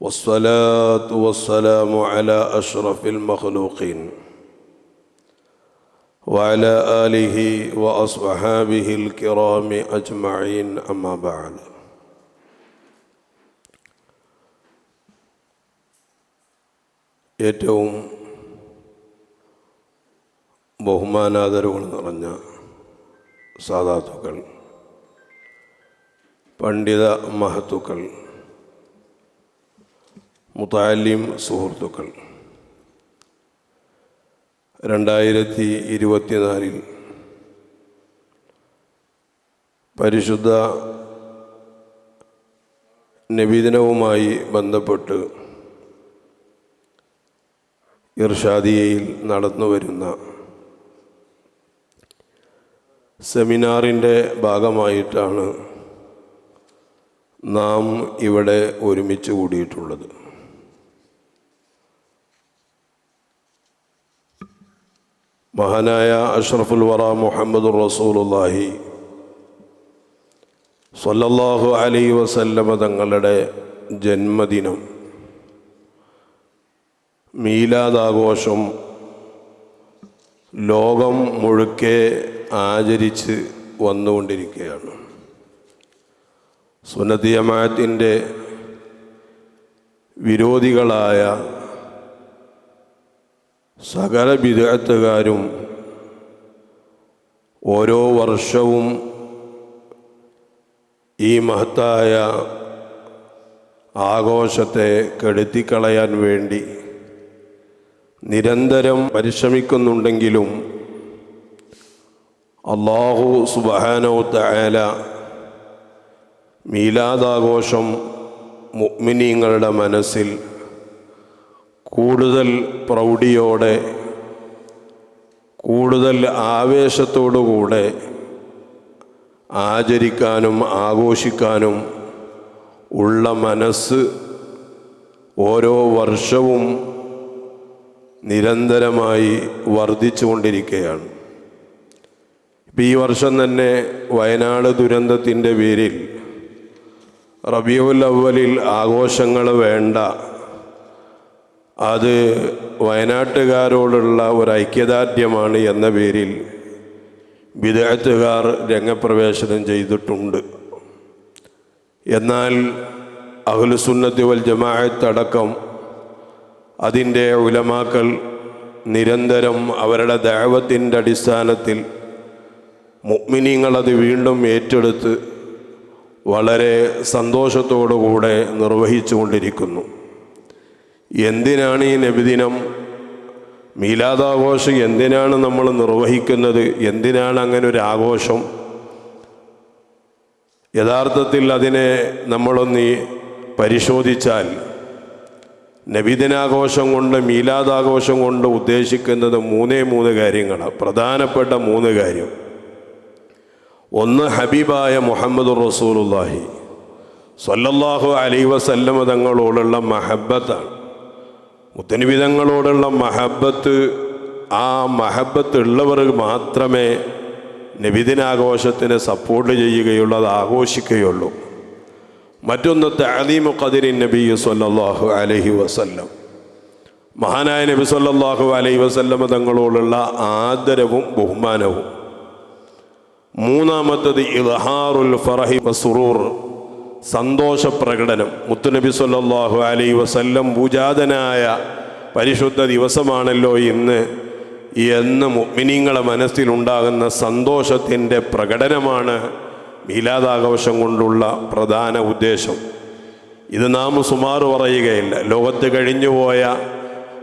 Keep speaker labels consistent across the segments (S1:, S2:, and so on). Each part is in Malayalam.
S1: والصلاة والسلام على أشرف المخلوقين وعلى آله وأصحابه الكرام أجمعين أما بعد ഏറ്റവും ബഹുമാനാദരവുകൾ നിറഞ്ഞ സാധാത്തുക്കൾ പണ്ഡിത മഹത്തുക്കൾ മുത്താലിം സുഹൃത്തുക്കൾ. രണ്ടായിരത്തി ഇരുപത്തിനാലിൽ പരിശുദ്ധ നബിദിനവുമായി ബന്ധപ്പെട്ട് ഇർഷാദിയയിൽ നടന്നുവരുന്ന സെമിനാറിന്റെ ഭാഗമായിട്ടാണ് നാം ഇവിടെ ഒരുമിച്ച് കൂടിയിട്ടുള്ളത്. മഹാനായ അഷ്റഫുൽ വറ മുഹമ്മദ് റസൂലുല്ലാഹി സല്ലല്ലാഹു അലൈ വസല്ലമ തങ്ങളുടെ ജന്മദിനം മീലാദാഘോഷം ലോകം മുഴുക്കെ ആചരിച്ച് വന്നുകൊണ്ടിരിക്കുകയാണ്. സുന്നതിയമാത്തിന്റെ വിരോധികളായ സകല വിദഗ്ധകാരും ഓരോ വർഷവും ഈ മഹത്തായ ആഘോഷത്തെ കെടുത്തിക്കളയാൻ വേണ്ടി നിരന്തരം പരിശ്രമിക്കുന്നുണ്ടെങ്കിലും അള്ളാഹു സുബാനോ തയാല മീലാദാഘോഷം മുഗ്മിനീങ്ങളുടെ മനസ്സിൽ കൂടുതൽ പ്രൗഢിയോടെ കൂടുതൽ ആവേശത്തോടുകൂടെ ആചരിക്കാനും ആഘോഷിക്കാനും ഉള്ള മനസ്സ് ഓരോ വർഷവും നിരന്തരമായി വർദ്ധിച്ചുകൊണ്ടിരിക്കുകയാണ്. ഇപ്പം ഈ വർഷം തന്നെ വയനാട് ദുരന്തത്തിന്റെ പേരിൽ റബിയുൽ അവലിൽ ആഘോഷങ്ങൾ വേണ്ട അത് വയനാട്ടുകാരോടുള്ള ഒരു ഐക്യദാർഢ്യമാണ് എന്ന പേരിൽ വിദേഹത്തുകാർ രംഗപ്രവേശനം ചെയ്തിട്ടുണ്ട്. എന്നാൽ അഹ്ലുസുന്നത്തി വൽ ജമാഅത്തടക്കം അതിന്റെ ഉലമാക്കൾ നിരന്തരം അവരുടെ ദൈവത്തിന്റെ അടിസ്ഥാനത്തിൽ മുഗ്മിനിങ്ങളത് വീണ്ടും ഏറ്റെടുത്ത് വളരെ സന്തോഷത്തോടുകൂടെ നിർവഹിച്ചു കൊണ്ടിരിക്കുന്നു എന്തിനാണ് ഈ നബിദിനം? മീലാദാഘോഷം എന്തിനാണ് നമ്മൾ നിർവഹിക്കുന്നത്? എന്തിനാണ് അങ്ങനെ ഒരു ആഘോഷം? യഥാർത്ഥത്തിൽ അതിനെ നമ്മളൊന്ന് പരിശോധിച്ചാൽ നബിദിനാഘോഷം കൊണ്ട് മീലാദാഘോഷം കൊണ്ട് ഉദ്ദേശിക്കുന്നത് മൂന്നേ മൂന്ന് കാര്യങ്ങളാണ്. പ്രധാനപ്പെട്ട മൂന്ന് കാര്യം. ഒന്ന് ഹബീബായ മുഹമ്മദ് റസൂലുല്ലാഹി സല്ലല്ലാഹു അലൈ വസല്ലമ തങ്ങളോടുള്ള മഹബത്താണ്. മുത്തനിവിധങ്ങളോടുള്ള മഹബത്ത് ആ മഹബത്ത് ഉള്ളവർ മാത്രമേ നബിദിനാഘോഷത്തിന് സപ്പോർട്ട് ചെയ്യുകയുള്ളൂ അത് ആഘോഷിക്കുകയുള്ളൂ. മറ്റൊന്ന് തഅലീമു ഖദിരി നബി സല്ലല്ലാഹു അലൈഹി വസല്ലം. മഹാനായ നബി സല്ലല്ലാഹു അലൈഹി വസല്ലമ തങ്ങളോടുള്ള ആദരവും ബഹുമാനവും. മൂന്നാമത്തത് ഇൽഹാറുൽ ഫറഹി വസുറൂർ സന്തോഷ പ്രകടനം മുത്തുനബി സല്ലാഹു അലൈ വസല്ലം പൂജാതനായ പരിശുദ്ധ ദിവസമാണല്ലോ ഇന്ന്. എന്ന് മിനിങ്ങളെ മനസ്സിലുണ്ടാകുന്ന സന്തോഷത്തിന്റെ പ്രകടനമാണ് മീലാദാഘോഷം കൊണ്ടുള്ള പ്രധാന ഉദ്ദേശം. ഇത് നാം സുമാറ് പറയുകയില്ല. ലോകത്ത് കഴിഞ്ഞുപോയ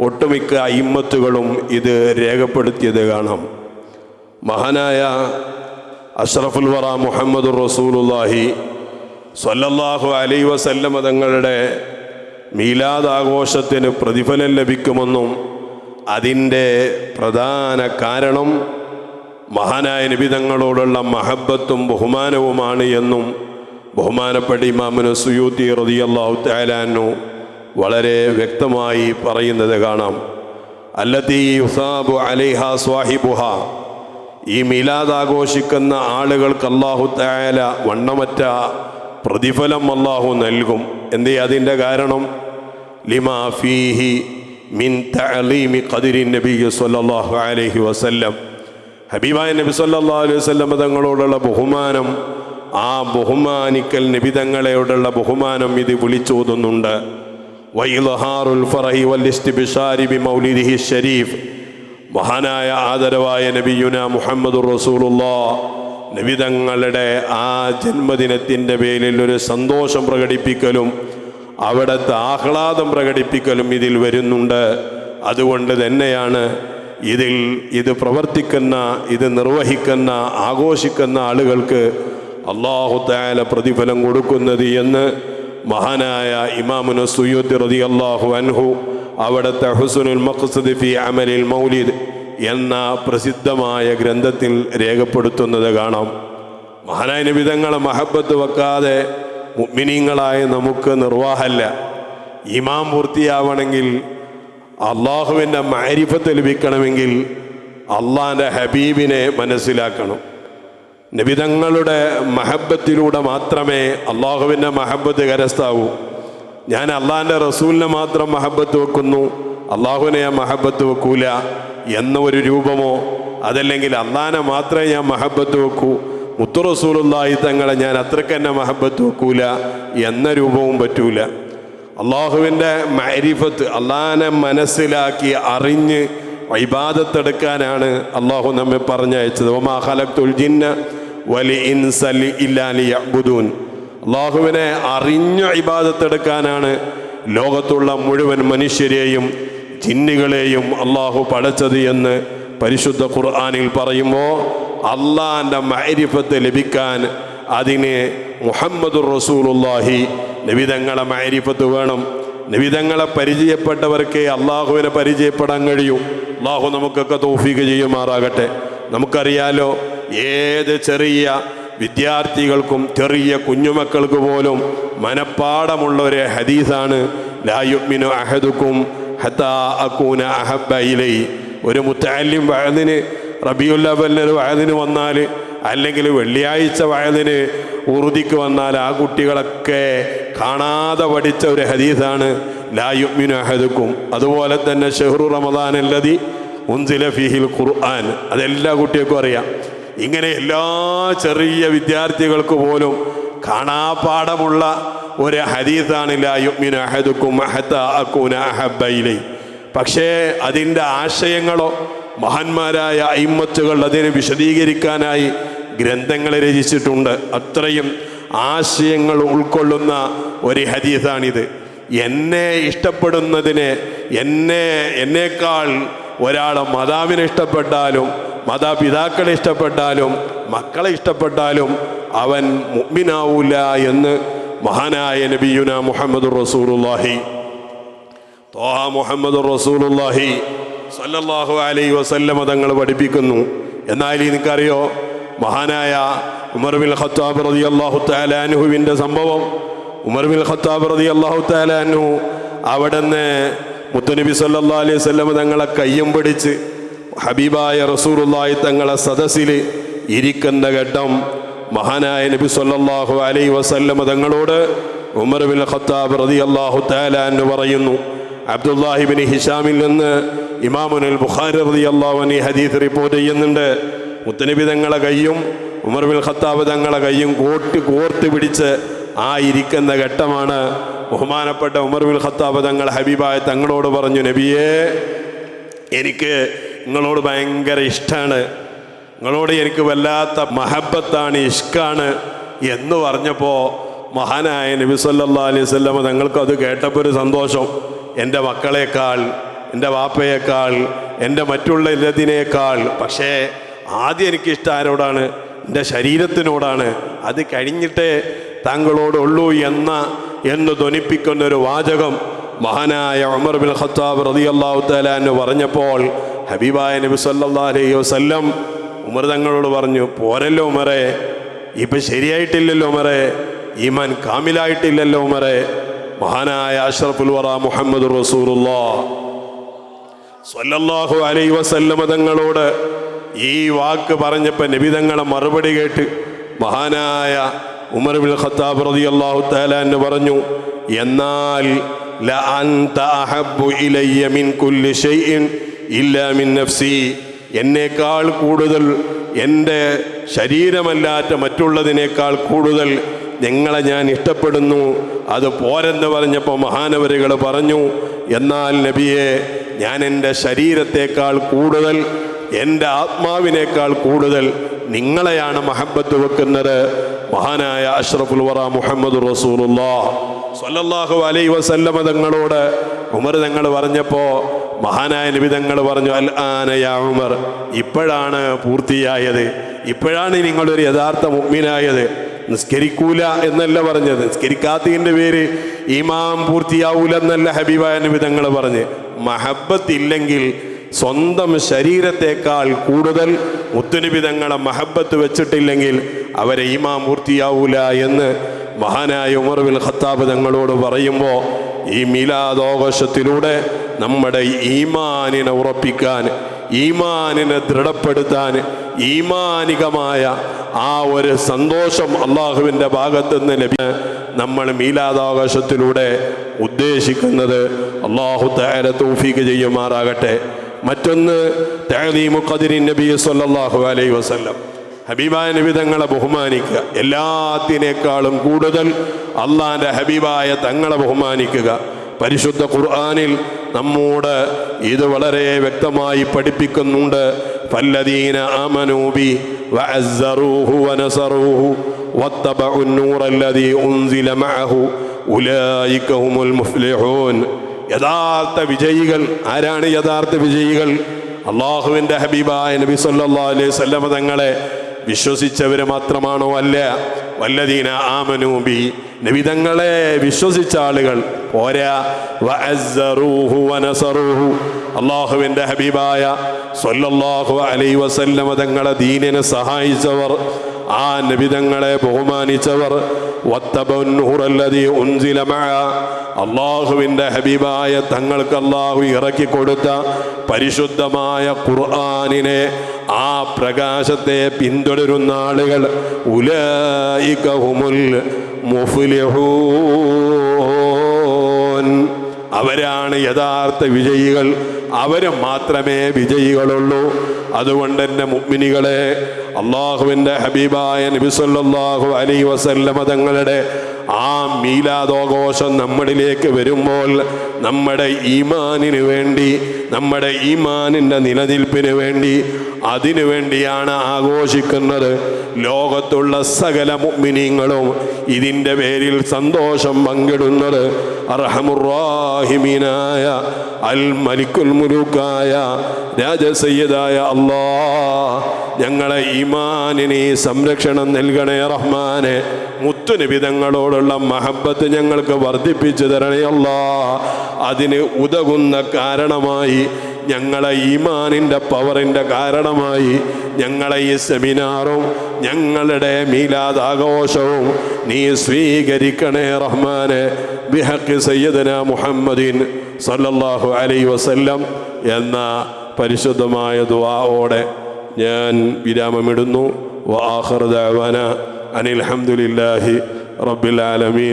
S1: ഒട്ടുമിക്ക അയിമ്മത്തുകളും ഇത് രേഖപ്പെടുത്തിയത് കാണാം. മഹാനായ അഷ്റഫുൽ വറ മുഹമ്മദ് റസൂലുല്ലാഹി സ്വല്ലല്ലാഹു അലൈ വസല്ലമ തങ്ങളുടെ മീലാദ് ആഘോഷത്തിന് പ്രതിഫലം ലഭിക്കുമെന്നും അതിന്റെ പ്രധാന കാരണം മഹാനായ നിബിതങ്ങളോടുള്ള മഹബത്തും ബഹുമാനവുമാണ് എന്നും ബഹുമാനപ്പെട്ട ഇമാമിന് സുയൂത്തി റതിയല്ലാഹു താലാനു വളരെ വ്യക്തമായി പറയുന്നത് കാണാം. അല്ലത്തി യുസാബു അലൈഹ സ്വാഹിബുഹ. ഈ മിലാദ് ആഘോഷിക്കുന്ന ആളുകൾക്ക് അള്ളാഹു തായാല വണ്ണമറ്റ പ്രതിഫലം അള്ളാഹു നൽകും. എന്തേ അതിന്റെ കാരണം? ലിമാ ഫീഹി മിൻ തഅലീമി ഖദിരി നബി സല്ലല്ലാഹു അലൈഹി വസല്ലം. ഹബീബായ നബി സല്ലല്ലാഹു അലൈഹി വസല്ലം തങ്ങളോടുള്ള ബഹുമാനം ആ ബഹുമാനിക്കൽ നിബിതങ്ങളെയോടുള്ള ബഹുമാനം ഇത് വിളിച്ചോതുന്നുണ്ട്. ബി മൗലിദിഹി ഷരീഫ്. മഹാനായ ആദരവായ നബിയുന മുഹമ്മദ് റസൂലുള്ളാ. നബിതങ്ങളുടെ ആ ജന്മദിനത്തിന്റെ പേരിൽ ഒരു സന്തോഷം പ്രകടിപ്പിക്കലും അവിടുത്തെ ആഹ്ലാദം പ്രകടിപ്പിക്കലും ഇതിൽ വരുന്നുണ്ട്. അതുകൊണ്ട് തന്നെയാണ് ഇതിൽ ഇത് പ്രവർത്തിക്കുന്ന ഇത് നിർവഹിക്കുന്ന ആഘോഷിക്കുന്ന ആളുകൾക്ക് അള്ളാഹുദാല പ്രതിഫലം കൊടുക്കുന്നത് എന്ന് മഹാനായ ഇമാമുന സുയൂത്തി റതി അള്ളാഹു അൻഹു അവിടുത്തെ ഹുസുനുൽ മഖ്സദ് ഫി അമലിൽ മൗലിദ് എന്ന പ്രസിദ്ധമായ ഗ്രന്ഥത്തിൽ രേഖപ്പെടുത്തുന്നത് കാണാം. മഹാനായ നിബിതങ്ങളെ മഹബത്ത് വെക്കാതെ മുഗ്മിനീങ്ങളായ നമുക്ക് നിർവാഹമല്ല ഇമാം പൂർത്തിയാവണമെങ്കിൽ അള്ളാഹുവിന്റെ മാരിഫത്ത് ലഭിക്കണമെങ്കിൽ അള്ളാഹിന്റെ ഹബീബിനെ മനസ്സിലാക്കണം. നിബിതങ്ങളുടെ മഹബത്തിലൂടെ മാത്രമേ അള്ളാഹുവിന്റെ മഹബത്ത് കരസ്ഥാവൂ. ഞാൻ അള്ളാഹിന്റെ റസൂലിനെ മാത്രം മഹബത്ത് വെക്കുന്നു. അള്ളാഹുവിനെ മഹബത്ത് വെക്കൂല. എന്ന ഒരു രൂപമോ അതല്ലെങ്കിൽ അള്ളാനെ മാത്രമേ ഞാൻ മഹബത്ത് വെക്കൂ മുത്തു റസൂലുള്ളാഹി തങ്ങളെ ഞാൻ അത്രയ്ക്ക് തന്നെ മഹബത്ത് വെക്കൂല എന്ന രൂപവും പറ്റൂല. അള്ളാഹുവിന്റെ മരിഫത്ത് അള്ളാഹിനെ മനസ്സിലാക്കി അറിഞ്ഞ് വൈബാദത്തെടുക്കാനാണ് അള്ളാഹു നമ്മെ പറഞ്ഞയച്ചത്. ഒമാ ജിന്ന വലി ഇൻസലി ഇല്ലാലി അബുദൂൻ അള്ളാഹുവിനെ അറിഞ്ഞ ഇബാദത്തെടുക്കാനാണ് ലോകത്തുള്ള മുഴുവൻ മനുഷ്യരെയും ജിന്നുകളെയും അള്ളാഹു പടച്ചത് എന്ന് പരിശുദ്ധ ഖുർആാനിൽ പറയുമ്പോൾ അള്ളാഹിന്റെ മൈരിഫത്ത് ലഭിക്കാൻ അതിന് മുഹമ്മദുർ റസൂലുല്ലാഹി നബിതങ്ങളെ മൈരിഫത്ത് വേണം. നബിതങ്ങളെ പരിചയപ്പെട്ടവർക്ക് അള്ളാഹുവിനെ പരിചയപ്പെടാൻ കഴിയും. അള്ളാഹു നമുക്കൊക്കെ തോഫീക്ക് ചെയ്യുമാറാകട്ടെ. നമുക്കറിയാലോ ഏത് ചെറിയ വിദ്യാർത്ഥികൾക്കും ചെറിയ കുഞ്ഞുമക്കൾക്ക് പോലും മനപ്പാടമുള്ള ഒരു ഹദീസാണ് ലായുമിനു അഹദുക്കും ഒരു മുത്താലിം വയതിന് റബിയുല്ലവലിനൊരു വയതിന് വന്നാൽ അല്ലെങ്കിൽ വെള്ളിയാഴ്ച വയതിന് ഉറുദിക്ക് വന്നാൽ ആ കുട്ടികളൊക്കെ കാണാതെ പഠിച്ച ഒരു ഹദീസാണ് ലായുമിനു അഹദക്കും. അതുപോലെ തന്നെ ഷെഹ്റു റമദാൻ അല്ലതി ഉൻസില ഫിഹിൽ ഖുർആൻ. അതെല്ലാ കുട്ടികൾക്കും അറിയാം. ഇങ്ങനെ എല്ലാ ചെറിയ വിദ്യാർത്ഥികൾക്ക് പോലും കാണാപാഠമുള്ള ഒരു ഹദീസാണ് പക്ഷേ അതിന്റെ ആശയങ്ങളോ മഹാന്മാരായ അയിമത്തുകൾ അതിനെ വിശദീകരിക്കാനായി ഗ്രന്ഥങ്ങൾ രചിച്ചിട്ടുണ്ട്. അത്രയും ആശയങ്ങൾ ഉൾക്കൊള്ളുന്ന ഒരു ഹദീസാണിത്. എന്നെ ഇഷ്ടപ്പെടുന്നതിനെ എന്നെ എന്നേക്കാൾ ഒരാളെ മാതാവിനെ ഇഷ്ടപ്പെട്ടാലും മാതാപിതാക്കളെ ഇഷ്ടപ്പെട്ടാലും മക്കളെ ഇഷ്ടപ്പെട്ടാലും അവൻ മുഗ്മിനാവൂല എന്ന് മഹാനായ നബിയുന മുഹമ്മദ് റസൂലുള്ളാഹി. തോഹ മുഹമ്മദ് റസൂലുള്ളാഹി സല്ലല്ലാഹു അലൈഹി വസല്ലമ തങ്ങൾ പഠിപ്പിക്കുന്നു. എന്നാൽ നിനക്കറിയോ മഹാനായ ഉമർ ബിൻ ഖത്താബ് റളിയല്ലാഹു തആല അൻഹുവിന്റെ സംഭവം. ഉമർ ബിൻ ഖത്താബ് റളിയല്ലാഹു തആല അൻഹു അവിടുന്ന് മുത്തനബി സല്ലല്ലാഹു അലൈഹി വസല്ലമ തങ്ങളെ കയ്യും പിടിച്ച് ഹബീബായ റസൂലുള്ളാഹി തങ്ങളെ സദസ്സിൽ ഇരിക്കുന്ന ഘട്ടം മഹാനായ നബി സല്ലല്ലാഹു അലൈഹി വസല്ലമ തങ്ങളോട് ഉമർ ബിൻ ഖത്താബ് റളിയല്ലാഹു തആല എന്ന് പറയുന്നു അബ്ദുല്ലാഹിബിൻ ഹിഷാമിൽ നിന്ന് ഇമാമുൽ ബുഖാരി റളിയല്ലാഹു അൻഹു ഹദീസ് റിപ്പോർട്ട് ചെയ്യുന്നുണ്ട്. മുത്തനബി തങ്ങളെ കയ്യും ഉമർ ബിൻ ഖത്താബ് തങ്ങളെ കയ്യും കോട്ട് കോർത്ത് പിടിച്ച് ആ ഇരിക്കുന്ന ഘട്ടമാണ് ബഹുമാനപ്പെട്ട ഉമർ ബിൻ ഖത്താബ് തങ്ങൾ ഹബീബായ തങ്ങളോട് പറഞ്ഞു നബിയേ എനിക്ക് നിങ്ങളോട് ഭയങ്കര ഇഷ്ടമാണ് നിങ്ങളോട് എനിക്ക് വല്ലാത്ത മഹബത്താണ് ഇഷ്കാണ് എന്ന് പറഞ്ഞപ്പോൾ മഹാനായ നബി സല്ലാ അലൈഹി സ്വല്ലമ തങ്ങൾക്ക് അത് കേട്ടപ്പോൾ ഒരു സന്തോഷം. എന്റെ മക്കളേക്കാൾ എന്റെ വാപ്പയേക്കാൾ എന്റെ മറ്റുള്ള ഇല്ലതിനേക്കാൾ പക്ഷേ ആദ്യം എനിക്കിഷ്ടം ആരോടാണ്? എന്റെ ശരീരത്തിനോടാണ്. അത് കഴിഞ്ഞിട്ടേ താങ്കളോടുള്ളൂ എന്ന എന്ന് ധ്വനിപ്പിക്കുന്ന ഒരു വാചകം മഹാനായ ഉമർ ബിൻ ഖത്താബ് അള്ളാഹു തലാന്ന് പറഞ്ഞപ്പോൾ ഹബീബായ നബി സല്ലാ അലൈഹി വസല്ലം ഉമർ തങ്ങളോട് പറഞ്ഞു പോരല്ലോ ഉമറെ ഇപ്പം ശരിയായിട്ടില്ലല്ലോ ഉമറെ ഈമാൻ കാമിലായിട്ടില്ലല്ലോ ഉമറെ മഹാനായ അഷ്റഫുൽ വറ മുഹമ്മദ് റസൂറുല്ലാ സ്വല്ലല്ലാഹു അലൈ വസല്ലമ തങ്ങളോട് ഈ വാക്ക് പറഞ്ഞപ്പോൾ നബിതങ്ങളെ മറുപടി കേട്ട് മഹാനായ ഉമർ ബിൻ ഖത്താബ് റതി അള്ളാഹു തലാന്ന് പറഞ്ഞു എന്നാൽ ലഅൻത അഹബ്ബു ഇലയ്യ മിൻ കുല്ലി ഷൈഇൻ ഇല്ലാ മിൻ നഫ്സി. എന്നേക്കാൾ കൂടുതൽ എന്റെ ശരീരമല്ലാത്ത മറ്റുള്ളതിനേക്കാൾ കൂടുതൽ നിങ്ങളെ ഞാൻ ഇഷ്ടപ്പെടുന്നു. അത് പോരെന്ന് പറഞ്ഞപ്പോൾ മഹാനവരുകൾ പറഞ്ഞു എന്നാൽ നബിയെ ഞാൻ എന്റെ ശരീരത്തേക്കാൾ കൂടുതൽ എന്റെ ആത്മാവിനേക്കാൾ കൂടുതൽ നിങ്ങളെയാണ് മഹബത്ത് വെക്കുന്നത്. മഹാനായ അഷ്റഫുൽ വറ മുഹമ്മദ് റസൂലുള്ള സ്വല്ലല്ലാഹു അലൈ വസല്ലമ തങ്ങളോട് ഉമർ തങ്ങൾ പറഞ്ഞപ്പോൾ മഹാനായ നബി തങ്ങൾ പറഞ്ഞു അൽ ആനയാമർ ഇപ്പോഴാണ് പൂർത്തിയായത്. ഇപ്പോഴാണ് നിങ്ങളൊരു യഥാർത്ഥ മുഗ്മിനായത്. നിസ്കരിക്കൂല എന്നല്ല പറഞ്ഞത്. നിസ്കരിക്കാത്തതിന്റെ പേര് ഇമാം പൂർത്തിയാവൂല എന്നല്ല ഹബീബായ നബി തങ്ങൾ പറഞ്ഞ്. മഹബത്ത് ഇല്ലെങ്കിൽ സ്വന്തം ശരീരത്തെക്കാൾ കൂടുതൽ മുത്തുനിബിതങ്ങളെ മഹബത്ത് വെച്ചിട്ടില്ലെങ്കിൽ അവരെ ഇമാം പൂർത്തിയാവൂല എന്ന് മഹാനായ ഉമർ ബിൻ ഖത്താബ് തങ്ങളോട് പറയുമ്പോൾ ഈ മീലാദോഘോഷത്തിലൂടെ നമ്മുടെ ഈമാനിനെ ഉറപ്പിക്കാൻ ഈമാനിനെ ദൃഢപ്പെടുത്താൻ ഈമാനികമായ ആ ഒരു സന്തോഷം അള്ളാഹുവിന്റെ ഭാഗത്ത് നിന്ന് ലഭ്യ നമ്മൾ മീലാദാകാശത്തിലൂടെ ഉദ്ദേശിക്കുന്നത് അള്ളാഹു തേര തൂഫീക്ക് ചെയ്യുമാറാകട്ടെ. മറ്റൊന്ന് തഅലീമു ഖദരി നബി സല്ലാഹു അലൈ വസല്ലം. ഹബീബായ നബി തങ്ങളെ ബഹുമാനിക്കുക എല്ലാത്തിനേക്കാളും കൂടുതൽ അള്ളാഹിൻ്റെ ഹബീബായ തങ്ങളെ ബഹുമാനിക്കുക പരിശുദ്ധ ഖുർആനിൽ നമ്മോട് ഇത് വളരെ വ്യക്തമായി പഠിപ്പിക്കുന്നുണ്ട് ഫല്ലദീന ആമനൂബി وعزروه ونصروه واتبعوا النور الذي أنزل معه أولئك هم المفلحون യഥാർത്ഥ വിജയികൾ ആരാണ് യഥാർത്ഥ വിജയികൾ അള്ളാഹുവിൻ്റെ ഹബീബായ നബി സല്ലല്ലാഹു അലൈഹി വസല്ലമ തങ്ങളെ വിശ്വസിച്ചവർ മാത്രമാണോ അല്ല? വല്ലദീന ആമനൂബി നബിതങ്ങളെ വിശ്വസിച്ച ആളുകൾ അള്ളാഹുവിന്റെ ഹബീബായ സൊല്ലാഹു അലൈ വസല്ലമ തങ്ങളെ ദീനിനെ സഹായിച്ചവർ. ആ നബിതങ്ങളെ ബഹുമാനിച്ചവർ അള്ളാഹുവിന്റെ ഹബീബായ തങ്ങൾക്ക് അള്ളാഹു ഇറക്കി കൊടുത്ത പരിശുദ്ധമായ ഖുർആാനിനെ ആ പ്രകാശത്തെ പിന്തുടരുന്ന ആളുകൾ ഉലൈകഹുമുൽ മുഫ്ലിഹൂൻ. അവരാണ് യഥാർത്ഥ വിജയികൾ. അവർ മാത്രമേ വിജയികളുള്ളൂ. അതുകൊണ്ട് എന്റെ മുഗ്മിനികളെ അള്ളാഹുവിന്റെ ഹബീബായ നബി അലൈ വസല്ലമ തങ്ങളുടെ ആ മീലാദോഘോഷം നമ്മളിലേക്ക് വരുമ്പോൾ നമ്മുടെ ഈമാനിന് വേണ്ടി നമ്മുടെ ഈമാനിന്റെ നിലനിൽപ്പിന് വേണ്ടി അതിനു വേണ്ടിയാണ് ആഘോഷിക്കുന്നത് ലോകത്തുള്ള സകല മുഗ്മിനീങ്ങളും. ഇതിന്റെ പേരിൽ സന്തോഷം പങ്കിടുന്നത് അർഹമുറാഹിമീനായ അൽ മലിക്കുൽ മുലൂക്കായ രാജസയ്യദായ അള്ളാ ഞങ്ങളെ ഈമാനിനെ സംരക്ഷണം നൽകണേ റഹ്മാനെ. മുത്തുനിബിതങ്ങളോടുള്ള മഹബത്ത് ഞങ്ങൾക്ക് വർദ്ധിപ്പിച്ചു തരണേ അല്ലാ അതിന് ഉതകുന്ന കാരണമായി ഞങ്ങളെ ഈമാനിന്റെ പവറിന്റെ കാരണമായി ഞങ്ങളെ ഈ സെമിനാറും ഞങ്ങളുടെ മീലാദ് ആഘോഷവും നീ സ്വീകരിക്കണേ റഹ്മാനെ. ബിഹക്ക് സയ്യദന മുഹമ്മദീൻ സല്ലല്ലാഹു അലൈ വസല്ലം എന്ന പരിശുദ്ധമായ ദുവാവോടെ ഞാൻ വിരാമമിടുന്നു. വാഹർ അനിൽ ഹംദുലില്ലാഹി റബ്ബിൽ ആലമീൻ.